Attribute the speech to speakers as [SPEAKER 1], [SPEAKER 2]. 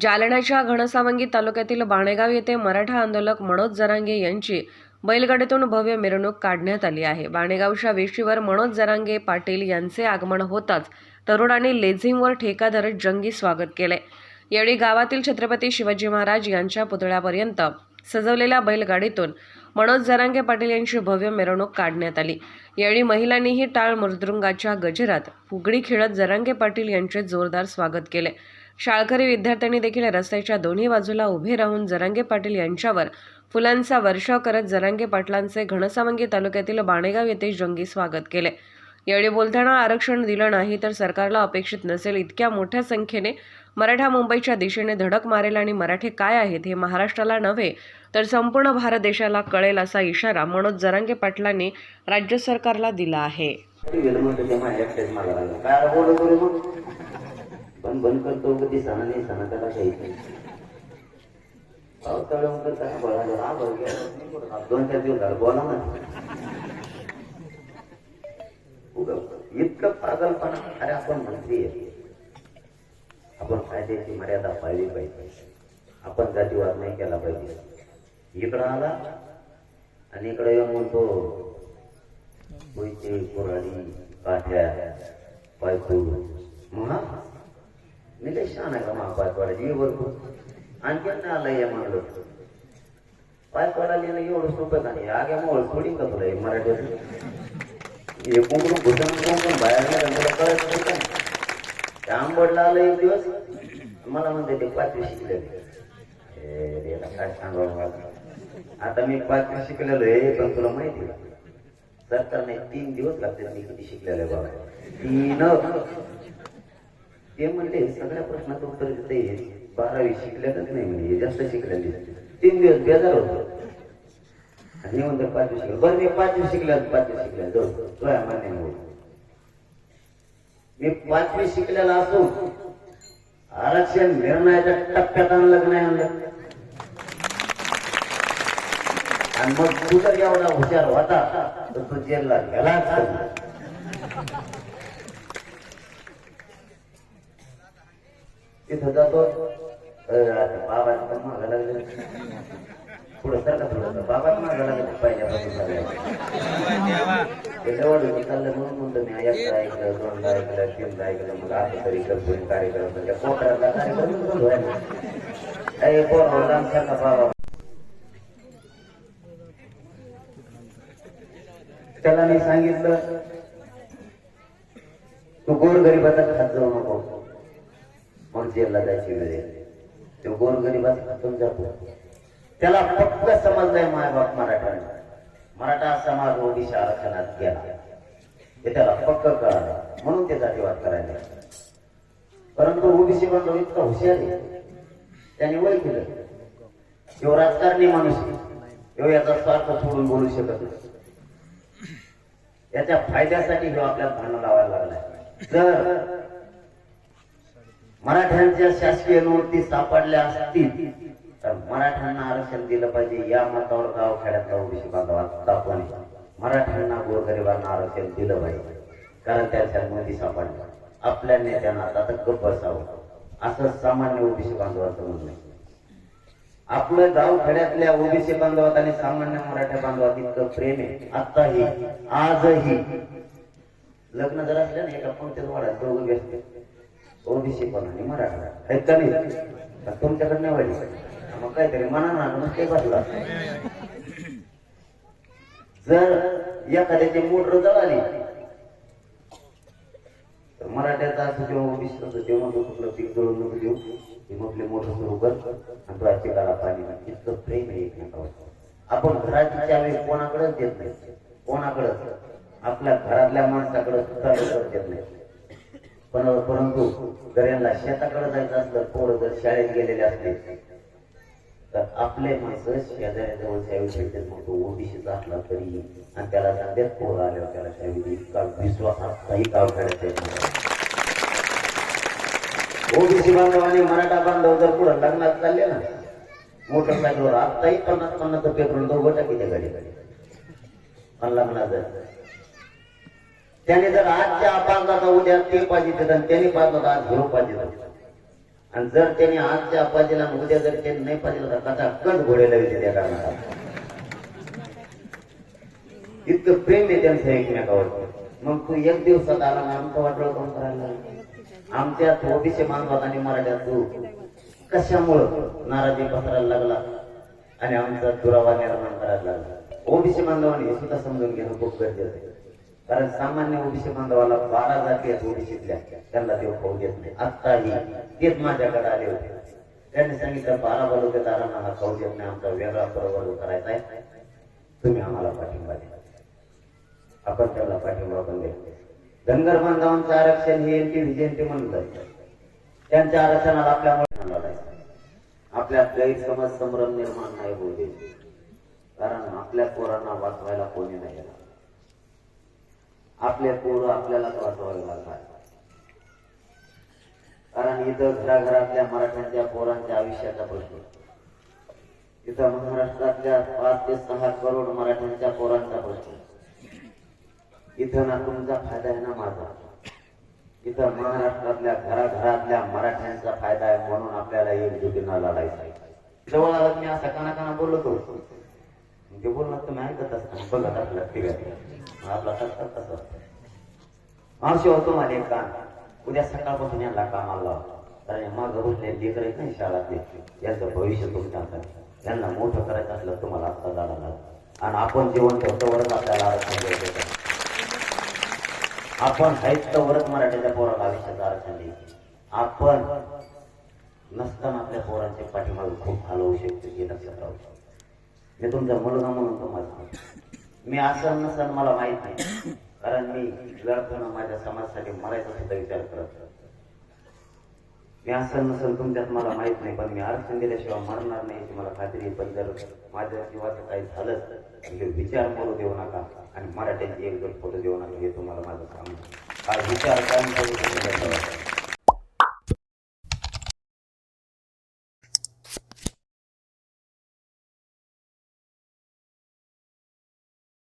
[SPEAKER 1] जालन्याच्या घनसावंगी तालुक्यातील बाणेगाव येथे मराठा आंदोलक मनोज जरांगे यांची बैलगाडीतून भव्य मिरवणूक काढण्यात आली आहे. बाणेगावच्या वेशीवर मनोज जरांगे पाटील यांचे आगमन होताच तरुणांनी लेझिमवर ठेका धरत जंगी स्वागत केले. यावेळी गावातील छत्रपती शिवाजी महाराज यांच्या पुतळ्यापर्यंत सजवलेल्या बैलगाडीतून मनोज जरांगे पाटील यांची भव्य मिरवणूक काढण्यात आली. यावेळी महिलांनीही टाळ मृदुंगाच्या गजरात फुगडी खेळत जरांगे पाटील यांचे जोरदार स्वागत केले. शाळकरी विद्यार्थ्यांनी देखील रस्त्याच्या दोन्ही बाजूला उभे राहून जरांगे पाटील यांच्यावर फुलांचा वर्षाव करत जरांगे पाटलांचे घनसावंगी तालुक्यातील बाणेगाव येथे जंगी स्वागत केले. यावेळी बोलताना आरक्षण दिलं नाही तर सरकारला अपेक्षित नसेल इतक्या मोठ्या संख्येने मराठा मुंबईच्या दिशेने धडक मारेल आणि मराठे काय आहेत हे महाराष्ट्राला नव्हे तर संपूर्ण भारत देशाला कळेल असा इशारा मनोज जरांगे पाटलांनी राज्य सरकारला दिला आहे.
[SPEAKER 2] पण बंद करतो कधी सणा नाही सणा त्याला काही नाही पावसाळ्या म्हणतो काय बोलायला हा बरं दोन चार दिवस झालं बोला ना. इतकं पागलपणा. अरे आपण मंत्री आपण कायद्याची मर्यादा पाळली पाहिजे. आपण जातीवाद नाही केला पाहिजे. इकडं आला आणि इकडे येऊन म्हणतो कोयते कोराडी काठ्या पायपूर म्हणा मी మా शान आहे का मा पाय पडायची भरपूर आणखी नाही आलं या म्हणलं पाय पडायला एवढं सोपं नाही आग्या मोळ थोडी का तुला हे कुंकून भूषण कुंकून बाहेर गेलं तुला कळत नाही का त्या आलं एक दिवस मला म्हणते ते पाचवी शिकले आता काय सांगावं मला आता मी पाचवी शिकलेलो आहे पण तुला माहिती सरकारने तीन दिवस लागते मी किती शिकलेलं आहे बाबा तीन ते म्हणले सगळ्या प्रश्नाचं उत्तर देते बारावी शिकल्यातच नाही म्हणजे जास्त शिकलेली तीन दिवस बेजार होतो. आणि हे पाच पाचवी शिकलं. बरं मी पाचवी शिकल्या पाचवी शिकल्या जाऊ तो आहे मान्य मी पाचवी शिकलेला असून आरक्षण निर्णयाच्या टप्प्यात आणलं नाही आणलं? आणि मग तू तर एवढा हुशार होता तर तू जेलला गेलाच तिथं जातो. आता मागा लागले. पुढं सरका थोडं बाबाच मागा लागले पहिल्यापासून चाललं म्हणून म्हणतो मी एकदा ऐकलं दोनदा ऐकलं तीनदा ऐकलं. मग असं तरी कार्यक्रम म्हणजे पोटाला कार्यक्रम बंद लांब बाबा. त्याला मी सांगितलं तू गोरगरिबाचा खात जाऊ नको. मग जेलला जायची वेळ तो गोरगरिबाचा हातून जातो. त्याला फक्त समजलंय मायबाप मराठ्यांना. मराठा समाज ओडिशा आरक्षणात गेला. हे त्याला पक्क कळालं. म्हणून त्याचा विवाद करायला परंतु ओबीसी बांधव इतका हुशार आहे. त्याने वय केलं. किंवा राजकारणी माणूस किंवा याचा स्वार्थ सोडून बोलू शकत नाही. याच्या फायद्यासाठी हे आपल्याला भांडण लावायला लागलाय जर मराठ्यांच्या शासकीय मूर्ती सापडल्या असतील तर मराठ्यांना आरक्षण दिलं पाहिजे. या मतावर गाव खेड्यातला ओबीसी बांधव दाखवणे मराठ्यांना गोरगरिबांना आरक्षण दिलं पाहिजे. कारण त्यांच्या मोदी सापडल्या. आपल्या नेत्यांना आता गप्प बसावं. असं सामान्य ओबीसी बांधवाचं म्हणणं आपलं गाव खेड्यातल्या ओबीसी बांधवात आणि सामान्य मराठा बांधवात इतकं प्रेम आहे. आताही आजही. लग्न जर असलं ना एका पंक्तीत वाढत दोघं व्यस्त. ओबीसी पण आणि मराठा. आहेत का नाही? तुमच्याकडनं तुमच्याकडे वाढली मग काहीतरी मना ना ते बसला जर एखाद्याची मोटर जळाली तर मराठ्याचा असं जेव्हा ओबीसी असं जेव्हा तो कुठलं पीक जळून नको देऊ. हे आपले मोठं सुरू कर आणि तो चिकाला पाणी. घाल. इतकं प्रेम आहे एकमेकावर. आपण घराची चावी कोणाकडेच देत नाही. कोणाकडेच. आपल्या घरातल्या माणसाकडे सुद्धा देत नाही. पण परंतु जर यांना शेताकडे जायचं असलं पोरं जर शाळेत गेलेले असले तर आपले माणसं शेजाऱ्याजवळ शावी म्हणतो मग ओबीसीचा असला तरी आणि त्याला सांगतात पोरं आल्यावर हो त्याला शावी इतका विश्वास असताही काम करायचा ओबीसी बांधवाने मराठा बांधव जर पुढे लग्नात चालले ना मोटरसायकलवर आत्ताही पन्नास पन्नास पेट्रोल दोघं टाकीच्या गाडी गाडी पण लग्नात जायचं. त्याने जर आजच्या पाच उद्या ते पाहिजे आणि त्याने पाहिजे आज झिरो पाहिजे आणि जर त्याने आजच्या अपाजीला उद्या जर त्याने नाही पाहिजे तर कथा कट घोडेला विचार त्या कारणाला. इतकं प्रेम आहे त्यांचं एकमेकावर मग तू एक दिवसात आला ना आमचं वाटलं कोण करायला? लागलं? आमच्यात ओबीसी बांधवात आणि मराठ्यात तू कशामुळं नाराजी पसरायला लागला? आणि आमचा दुरावा निर्माण करायला लागला. ओबीसी बांधवांनी सुद्धा समजून घेणं खूप गरजेचं आहे. कारण सामान्य ओबीसी बांधवाला बारा जाती आहेत ओबीसीतल्या त्यांना देव खाऊ देत नाही. आत्ताही तेच माझ्याकडे आले होते. त्यांनी सांगितलं बारा बलुकेदारांना हा खाऊ देत नाही. आमचा वेगळा बरोबर करायचा आहे. तुम्ही आम्हाला पाठिंबा द्या. आपण त्याला पाठिंबा पण द्या धनगर बांधवांचं आरक्षण हे विजयंती जयंती जायचं. त्यांच्या आरक्षणाला आपल्यामुळे म्हणलं आपल्यात गैरसमज संभ्रम निर्माण नाही होऊ दे कारण आपल्या पोरांना वाचवायला कोणी नाही येणार. आपले पोरं आपल्यालाच वाचवावे लागणार. कारण इथं घराघरातल्या मराठ्यांच्या पोरांच्या आयुष्याचा प्रश्न इथं महाराष्ट्रातल्या पाच ते सहा करोड मराठ्यांच्या पोरांचा प्रश्न इथं ना तुमचा फायदा आहे ना माझा. इथं महाराष्ट्रातल्या घराघरातल्या मराठ्यांचा फायदा आहे म्हणून आपल्याला एकजुटीनं लढायचं जवळ आलं मी असं काना काना बोलत होतो ते म्हणजे बोलणं तुम्ही ऐकत असता बघत आपल्या ठीक आपला सत्तर तसं मावशी होतो माझे कान उद्या सकाळपासून यांना कामाला लावा. कारण या मागं बसले लेकर आहेत नाही शाळातले यांचं भविष्य तुमच्या हातात यांना मोठं करायचं असलं तुम्हाला आत्ता जाणार आणि आपण जीवन ठेवतोवरच आपल्याला आरक्षण द्यायचं आहे. आपण वरच मराठीच्या पोराला आयुष्याचं आरक्षण द्यायचं आपण नसताना आपल्या पोरांचे पाठीमागे खूप हलवू शकतो हे लक्षात राहू मी तुमचा मुलगा म्हणून तुम्हाला सांगतो. मी असं नसन मला माहीत नाही. कारण मी लढताना माझ्या समाजासाठी मरायचा सुद्धा विचार करत मी असं नसेल तुमच्यात मला माहीत नाही पण मी आरक्षण दिल्याशिवाय मरणार नाही याची मला खात्री आहे. पण जर माझ्या जीवाचं काही झालं तर विचार करू देऊ नका आणि मराठ्यांची एकजूट फोटो देऊ नका हे तुम्हाला माझं सांगणं हा विचार काय